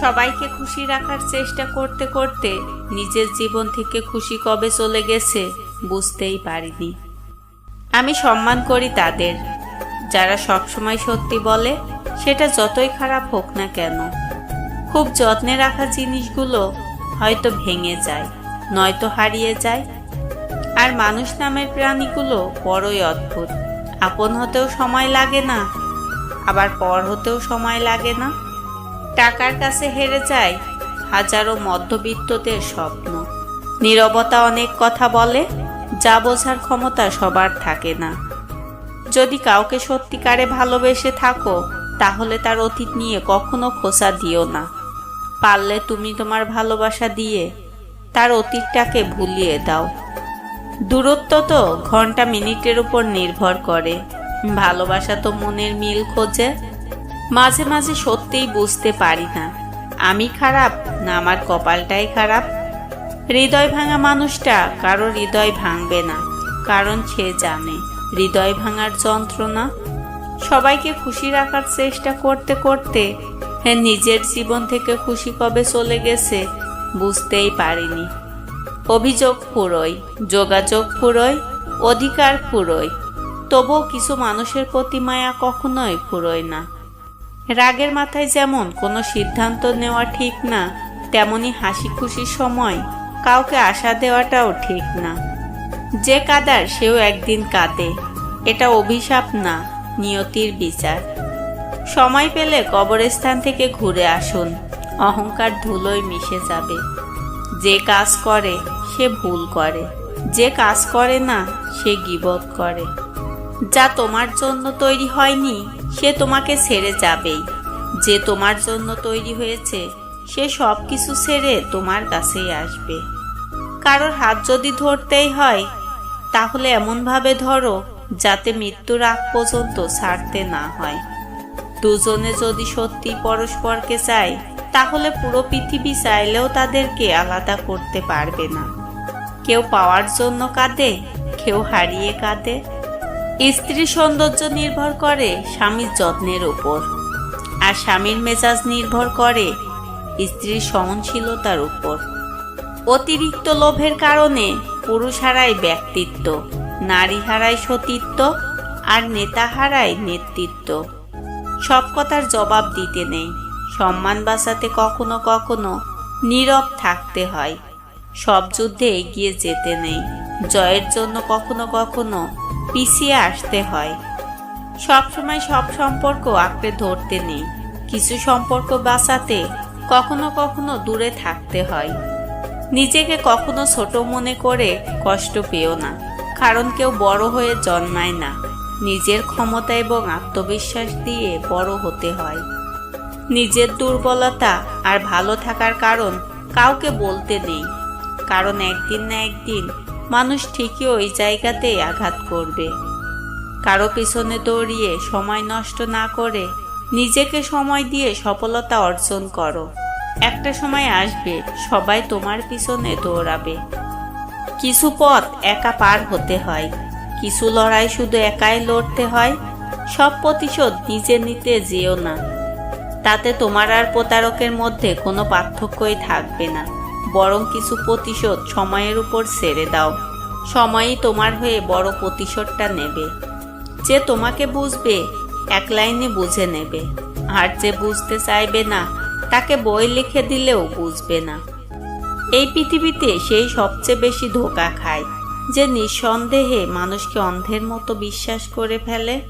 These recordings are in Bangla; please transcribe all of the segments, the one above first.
সবাইকে খুশি রাখার চেষ্টা করতে করতে নিজের জীবন থেকে খুশি কবে চলে গেছে বুঝতেই পারিনি। আমি সম্মান করি তাদের। যারা সবসময় সত্যি বলে, সেটা যতই খারাপ হোক না কেন। খুব যত্নে রাখা জিনিসগুলো হয়তো ভেঙে যায়, নয়তো হারিয়ে যায়। আর মানুষ নামের প্রাণীগুলো বড়ই অদ্ভুত। আপন হতেও সময় লাগে না, আবার পর হতেও সময় লাগে না। টাকার কাছে হেরে যায় হাজারো মধ্যবিত্তদের স্বপ্ন। নীরবতা অনেক কথা বলে, যা বোঝার ক্ষমতা সবার থাকে না। যদি কাউকে সত্যিকারে ভালোবেসে থাকো, তাহলে তার অতীত নিয়ে কখনো খোসা দিও না। পারলে তুমি তোমার ভালোবাসা দিয়ে তার অতীতটাকে ভুলিয়ে দাও। দূরত্ব তো ঘণ্টা মিনিটের উপর নির্ভর করে। ভালোবাসা তো মনের মিল খোঁজে মাঝে মাঝে সত্যিই বুঝতে পারি না। আমি খারাপ না আমার কপালটাই খারাপ? হৃদয় ভাঙা মানুষটা কারও হৃদয় ভাঙবে না, কারণ সে জানে হৃদয় ভাঙার যন্ত্রণা। সবাইকে খুশি রাখার চেষ্টা করতে করতে হ্যাঁ নিজের জীবন থেকে খুশি কবে চলে গেছে বুঝতেই পারিনি। অভিযোগ ফুরোয় যোগাযোগ ফুরোয় অধিকার ফুরোয় তবুও কিছু মানুষের প্রতি মায়া কখনোই ফুরোয় না। রাগের মাথায় যেমন কোনো সিদ্ধান্ত নেওয়া ঠিক না, তেমনি হাসি খুশির সময় কাউকে আশা দেওয়াটাও ঠিক না। যে কাদার সেও একদিন কাঁদে, এটা অভিশাপ না, নিয়তির বিচার। সময় পেলে কবরস্থান থেকে ঘুরে আসুন, অহংকার ধুলোয় মিশে যাবে। যে কাজ করে, সে ভুল করে। যে কাজ করে না, সে গিবত করে। যা তোমার জন্য তৈরি হয়নি সে তোমাকে ছেড়ে যাবেই। যে তোমার জন্য তৈরি হয়েছে, সে সব কিছু ছেড়ে তোমার কাছেই আসবে। কারোর হাত যদি ধরতেই হয়, তাহলে এমনভাবে ধরো যাতে মৃত্যুর আগ পর্যন্ত ছাড়তে না হয়। দুজনে যদি সত্যি পরস্পরকে চায়, তাহলে পুরো পৃথিবী চাইলেও তাদেরকে আলাদা করতে পারবে না। কেউ পাওয়ার জন্য কাঁদে, কেউ হারিয়ে কাঁদে স্ত্রীর সৌন্দর্য নির্ভর করে স্বামীর যত্নের উপর, আর স্বামীর মেজাজ নির্ভর করে স্ত্রীর সহনশীলতার উপর। অতিরিক্ত লোভের কারণে পুরুষ হারায় ব্যক্তিত্ব, নারী হারায় সতীত্ব, আর নেতা হারায় নেতৃত্ব। সব কথার জবাব দিতে নেই। সম্মান বাঁচাতে কখনো কখনো নীরব থাকতে হয়। সব যুদ্ধে এগিয়ে যেতে নেই। জয়ের জন্য কখনো কখনো পিছিয়ে আসতে হয়। সবসময় সব সম্পর্ক আঁকড়ে ধরতে নেই। কিছু সম্পর্ক বাঁচাতে কখনো কখনো দূরে থাকতে হয়। নিজেকে কখনো ছোট মনে করে কষ্ট পেও না। কারণ কেউ বড় হয়ে জন্মায় না। নিজের ক্ষমতা এবং আত্মবিশ্বাস দিয়ে বড় হতে হয়। নিজের দুর্বলতা আর ভালো থাকার কারণ কাউকে বলতে নেই। কারণ একদিন না একদিন মানুষ ঠিকই ওই জায়গাতেই আঘাত করবে। কারও পিছনে দৌড়িয়ে সময় নষ্ট না করে নিজেকে সময় দিয়ে সফলতা অর্জন করো। একটা সময় আসবে, সবাই তোমার পিছনে দৌড়াবে। কিছু পথ একা পার হতে হয়, কিছু লড়াই শুধু একাই লড়তে হয়, সব প্রতিশোধ নিজে নিতে যেও না। তাতে তোমার আর প্রতারকের মধ্যে কোনো পার্থক্যই থাকবে না। বরং কিছু প্রতিশোধ সময়ের উপর ছেড়ে দাও। সময়ই তোমার হয়ে বড় প্রতিশোধটা নেবে। যে তোমাকে বুঝবে, এক লাইনে বুঝে নেবে। আর যে বুঝতে চাইবে না, তাকে বই লিখে দিলেও বুঝবে না। এই পৃথিবীতে সেই সবচেয়ে বেশি ধোকা খায়, যে নিঃসন্দেহে মানুষকে অন্ধের মতো বিশ্বাস করে ফেলে।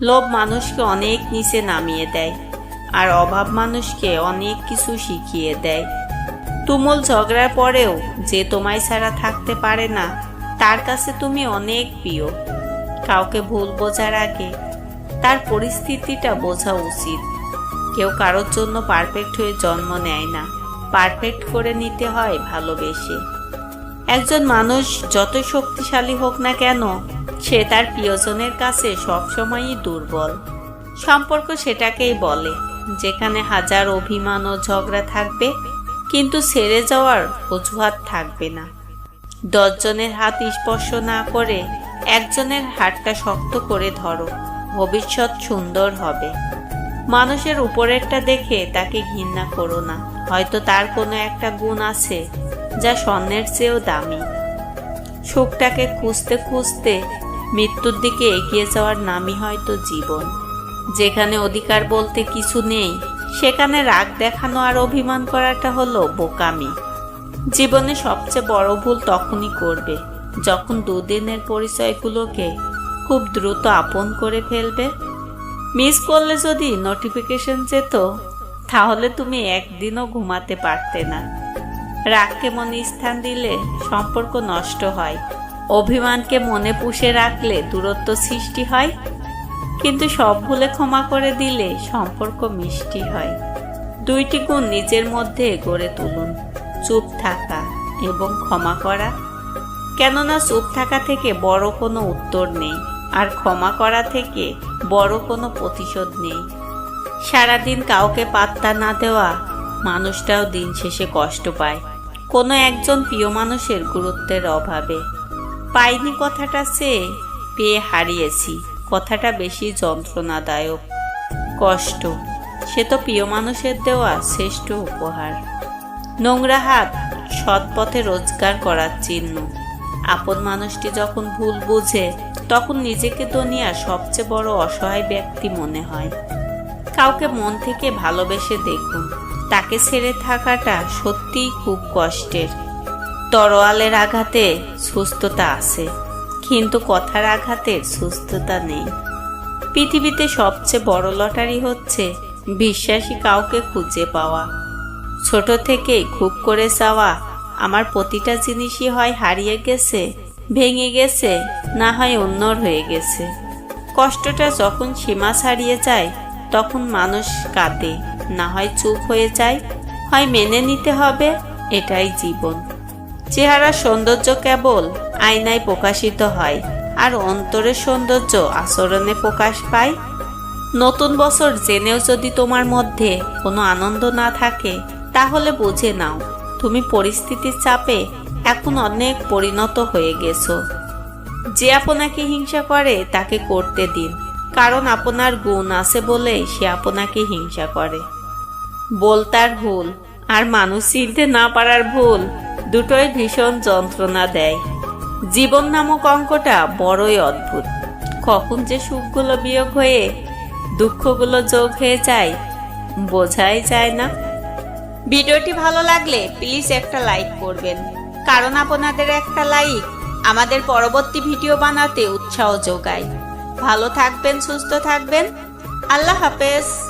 লোভ মানুষকে অনেক নিচে নামিয়ে দেয়, আর অভাব মানুষকে অনেক কিছু শিখিয়ে দেয়। তুমুল ঝগড়ার পরেও যে তোমায় ছাড়া থাকতে পারে না, তার কাছে তুমি অনেক প্রিয়। কাউকে ভুল বোঝার আগে তার পরিস্থিতিটা বোঝা উচিত। কেউ কারোর জন্য পারফেক্ট হয়ে জন্ম নেয় না। পারফেক্ট করে নিতে হয় ভালোবেসে। একজন মানুষ যত শক্তিশালী হোক না কেন, সে তার প্রিয়জনের কাছে সবসময়ই দুর্বল। সম্পর্ক সেটাকেই বলে, যেখানে হাজার অভিমান ও ঝগড়া থাকবে কিন্তু ছেড়ে যাওয়ার অজুহাত থাকবে না। দশজনের হাত স্পর্শ না করে একজনের হাতটা শক্ত করে ধরো, ভবিষ্যৎ সুন্দর হবে। মানুষের উপরেরটা দেখে তাকে ঘৃণা করো না, হয়তো তার কোনো একটা গুণ আছে যা স্বর্ণের চেয়েও দামি। সুখটাকে খুঁজতে খুঁজতে মৃত্যুর দিকে এগিয়ে যাওয়ার নামই হয়তো জীবন, যেখানে অধিকার বলতে কিছু নেই সেখানে রাগ দেখানো আর অভিমান করাটা হলো বোকামি। জীবনে সবচেয়ে বড় ভুল তখনই করবে, যখন দুদিনের পরিচয়গুলোকে খুব দ্রুত আপন করে ফেলবে। মিস করলে যদি নোটিফিকেশন যেত, তাহলে তুমি একদিনও ঘুমাতে পারতে না। রাগকে মনে স্থান দিলে সম্পর্ক নষ্ট হয়। অভিমানকে মনে পুষে রাখলে দূরত্ব সৃষ্টি হয়। কিন্তু সব ভুলে ক্ষমা করে দিলে সম্পর্ক মিষ্টি হয়। দুইটি গুণ নিজের মধ্যে গড়ে তুলুন, চুপ থাকা এবং ক্ষমা করা। কেননা চুপ থাকা থেকে বড় কোনো উত্তর নেই, আর ক্ষমা করা থেকে বড় কোনো প্রতিশোধ নেই। সারাদিন কাউকে পাত্তা না দেওয়া মানুষটাও দিন শেষে কষ্ট পায়। কোনো একজন প্রিয় মানুষের গুরুত্বের অভাবে। পাইনি কথাটা সে পেয়ে হারিয়েছি। কথাটা বেশি যন্ত্রণাদায়ক। কষ্ট, সে তো প্রিয় মানুষের দেওয়া শ্রেষ্ঠ উপহার। নোংরা হাত সৎ পথে রোজগার করার চিহ্ন। আপন মানুষটি যখন ভুল বুঝে, তখন নিজেকে দুনিয়ার সবচেয়ে বড় অসহায় ব্যক্তি মনে হয়। কাউকে মন থেকে ভালোবেসে দেখুন, তাকে ছেড়ে থাকাটা সত্যিই খুব কষ্টের। তরোয়ালের আঘাতে সুস্থতা আছে। কিন্তু কথার আঘাতের সুস্থতা নেই। পৃথিবীতে সবচেয়ে বড় লটারি হচ্ছে বিশ্বাসী কাউকে খুঁজে পাওয়া। ছোট থেকে খুব করে চাওয়া, আমার প্রতিটা জিনিসই হয় হারিয়ে গেছে, ভেঙে গেছে, না হয় অন্যর হয়ে গেছে। কষ্টটা যখন সীমা ছাড়িয়ে যায়, তখন মানুষ কাঁদে, না হয় চুপ হয়ে যায়, হয় মেনে নিতে হবে, এটাই জীবন। চেহারার সৌন্দর্য কেবল আয়নায় প্রকাশিত হয়, আর অন্তরের সৌন্দর্য আচরণে প্রকাশ পায়। নতুন বছর জেনেও যদি তোমার মধ্যে কোনো আনন্দ না থাকে, তাহলে বুঝে নাও, তুমি পরিস্থিতির চাপে এখন অনেক পরিণত হয়ে গেছো। যে আপনাকে হিংসা করে, তাকে করতে দিন, কারণ আপনার গুণ আছে বলে সে আপনাকে হিংসা করে। বলতার ভুল, আর মানুষ চিনতে না পারার ভুল দুটোই ভীষণ যন্ত্রণা দেয়। জীবন নামক অঙ্কটা বড়ই অদ্ভুত। কখন যে সুখগুলো বিয়োগ হয়ে, দুঃখগুলো যোগ হয়ে যায়, বোঝাই যায় না। ভিডিওটি ভালো লাগলে প্লিজ একটা লাইক করবেন। কারণ আপনাদের একটা লাইক আমাদের পরবর্তী ভিডিও বানাতে উৎসাহ যোগায়। ভালো থাকবেন, সুস্থ থাকবেন। আল্লাহ হাফেজ।